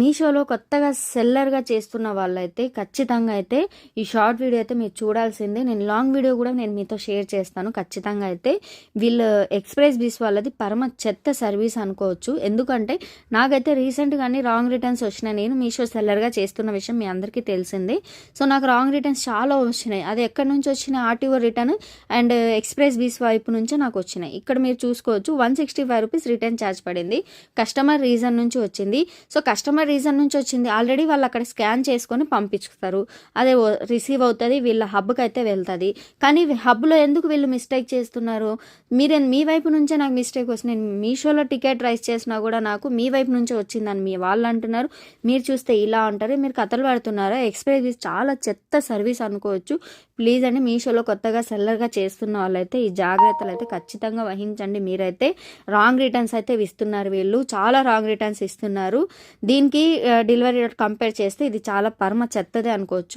మీషోలో కొత్తగా సెల్లర్గా చేస్తున్న వాళ్ళైతే ఖచ్చితంగా అయితే ఈ షార్ట్ వీడియో అయితే మీరు చూడాల్సిందే. నేను లాంగ్ వీడియో కూడా నేను మీతో షేర్ చేస్తాను. ఖచ్చితంగా అయితే వీళ్ళు ఎక్స్ప్రెస్ బీస్ వాళ్ళది పరమ చెత్త సర్వీస్ అనుకోవచ్చు. ఎందుకంటే నాకైతే రీసెంట్గానే రాంగ్ రిటర్న్స్ వచ్చినాయి. నేను మీషో సెల్లర్గా చేస్తున్న విషయం మీ అందరికీ తెలిసిందే. సో నాకు రాంగ్ రిటర్న్స్ చాలా వచ్చినాయి. అది ఎక్కడి నుంచి వచ్చినాయి ఆర్టీఓ రిటర్న్ అండ్ ఎక్స్ప్రెస్ బీస్ వైపు నుంచే నాకు వచ్చినాయి. ఇక్కడ మీరు చూసుకోవచ్చు one sixty five rupees return charge పడింది. కస్టమర్ రీజన్ నుంచి వచ్చింది. సో కస్టమర్ రీజన్ నుంచి వచ్చింది. ఆల్రెడీ వాళ్ళు అక్కడ స్కాన్ చేసుకొని పంపించుతారు. అదే రిసీవ్ అవుతుంది వీళ్ళ హబ్కి అయితే వెళ్తుంది. కానీ హబ్లో ఎందుకు వీళ్ళు మిస్టేక్ చేస్తున్నారు? మీరే మీ వైపు నుంచే నాకు మిస్టేక్ వస్తుంది. నేను మీషోలో టికెట్ రైస్ చేసినా కూడా నాకు మీ వైపు నుంచే వచ్చిందని మీ వాళ్ళు అంటున్నారు. మీరు చూస్తే ఇలా అంటారు. మీరు కథలు పడుతున్నారా? ఎక్స్ప్రెస్ చాలా చెత్త సర్వీస్ అనుకోవచ్చు. ప్లీజ్ అండి మీషోలో కొత్తగా సెల్లర్గా చేస్తున్న వాళ్ళైతే ఈ జాగ్రత్తలు అయితే ఖచ్చితంగా వహించండి. మీరైతే రాంగ్ రిటర్న్స్ అయితే ఇస్తున్నారు వీళ్ళు. చాలా రాంగ్ రిటర్న్స్ ఇస్తున్నారు. దీనికి డెలివరీ కంపేర్ చేస్తే ఇది చాలా పరమ చెత్తదే అనుకోవచ్చు.